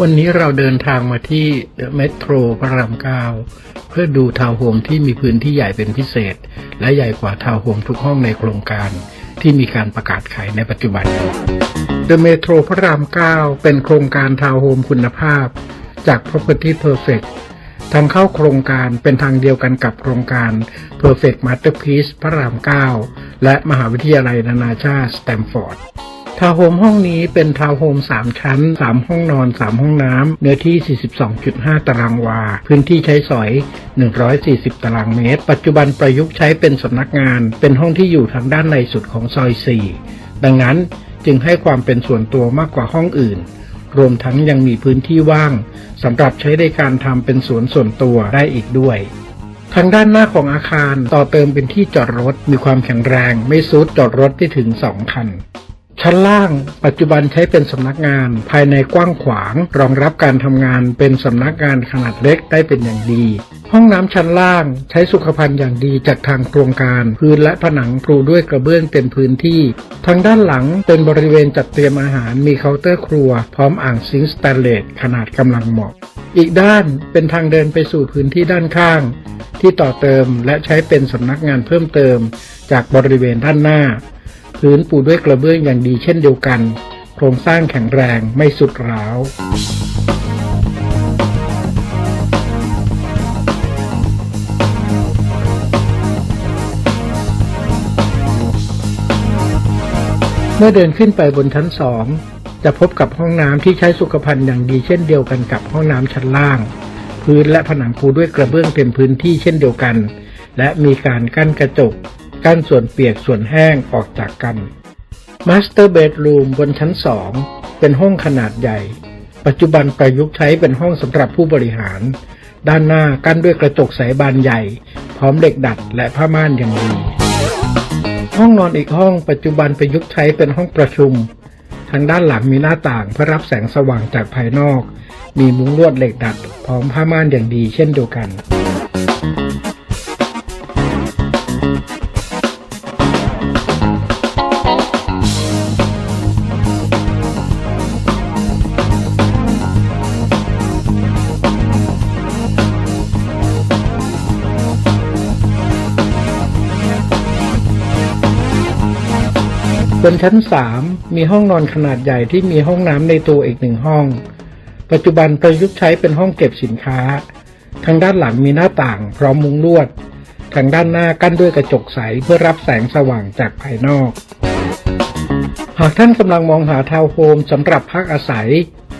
วันนี้เราเดินทางมาที่เมโทรพระรามเก้าเพื่อดูทาวน์โฮมที่มีพื้นที่ใหญ่เป็นพิเศษ และใหญ่กว่าทาวน์โฮมทุกห้องในโครงการ ที่มีการประกาศขายในปัจจุบันเดอะเมโทรพระรามเก้าเป็นโครงการทาวน์โฮมคุณภาพ จาก Property Perfect ทางเข้าโครงการเป็นทางเดียวกันกับโครงการ Perfect Masterpiece พระราม 9 และมหาวิทยาลัยนานาชาติสแตมฟอร์ด ทาวน์โฮมห้องนี้เป็นทาวน์โฮม3 ชั้น 3 ห้องนอน 3 ห้องน้ำ เนื้อที่ 42.5 ตารางวา พื้นที่ใช้สอย 140 ตารางเมตร ปัจจุบันประยุกต์ใช้เป็นสำนักงาน เป็นห้องที่อยู่ทางด้านในสุดของซอย 4 ดังนั้นจึงให้ความเป็นส่วนตัวมากกว่าห้องอื่น รวมทั้งยังมีพื้นที่ว่างสำหรับใช้ในการทำเป็นสวนส่วนตัวได้อีกด้วยทางด้านหน้าของอาคารต่อเติมเป็นที่จอดรถมีความแข็งแรง ไม่ซุดจอดรถได้ถึง 2 คัน ชั้นล่างปัจจุบันใช้เป็นสำนักงาน ภายในกว้างขวาง รองรับการทำงานเป็นสำนักงานขนาดเล็กได้เป็นอย่างดี ห้องน้ำชั้นล่างใช้สุขภัณฑ์อย่างดีจากทางโครงการ พื้นและผนังปูด้วยกระเบื้องเต็มพื้นที่ ทางด้านหลังเป็นบริเวณจัดเตรียมอาหารมีเคาน์เตอร์ครัว พร้อมอ่างซิงสแตนเลสขนาดกำลังเหมาะ อีกด้านเป็นทางเดินไปสู่พื้นที่ด้านข้าง ที่ต่อเติมและใช้เป็นสำนักงานเพิ่มเติม จากบริเวณด้านหน้า พื้นปูด้วยกระเบื้องอย่างดีเช่นเดียวกัน โครงสร้างแข็งแรงไม่สุดร้าวเมื่อเดินขึ้นไปบนชั้นสองจะพบกับห้องน้ำที่ใช้สุขภัณฑ์อย่างดีเช่นเดียวกันกับห้องน้ำชั้นล่าง พื้นและผนังปูด้วยกระเบื้องเต็มพื้นที่เช่นเดียวกัน และมีการกั้นกระจก กั้นส่วนเปียกส่วนแห้งออกจากกัน Master Bedroom บนชั้น2เป็นห้องขนาดใหญ่ ปัจจุบันประยุกต์ใช้เป็นห้องสำหรับผู้บริหาร ด้านหน้ากั้นด้วยกระจกใสบานใหญ่ พร้อมเหล็กดัดและผ้าม่านอย่างดี ห้องนอนอีกห้องปัจจุบันประยุกต์ใช้เป็นห้องประชุม ทางด้านหลังมีหน้าต่างเพื่อรับแสงสว่างจากภายนอก มีมุ้งลวดเหล็กดัด พร้อมผ้าม่านอย่างดีเช่นเดียวกัน บนชั้น 3 มีห้องนอนขนาดใหญ่ที่มีห้องน้ำในตัวอีกหนึ่งห้อง ปัจจุบันประยุกต์ใช้เป็นห้องเก็บสินค้า ทางด้านหลังมีหน้าต่าง พร้อมมุ้งลวด ทางด้านหน้ากั้นด้วยกระจกใสเพื่อรับแสงสว่างจากภายนอก หากท่านกำลังมองหาทาวน์โฮมสำหรับพักอาศัย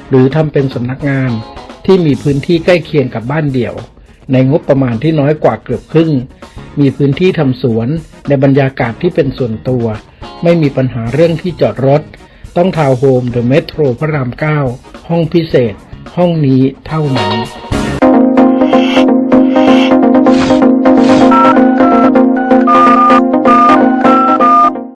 หรือทำเป็นสำนักงานที่มีพื้นที่ใกล้เคียงกับบ้านเดี่ยว ในงบประมาณที่น้อยกว่าเกือบครึ่ง มีพื้นที่ทำสวนในบรรยากาศที่เป็นส่วนตัว ไม่มีปัญหาเรื่องที่จอดรถ ต้องทาวน์โฮมเดอะเมโทรพระราม 9 ห้องพิเศษ ห้องนี้เท่านั้น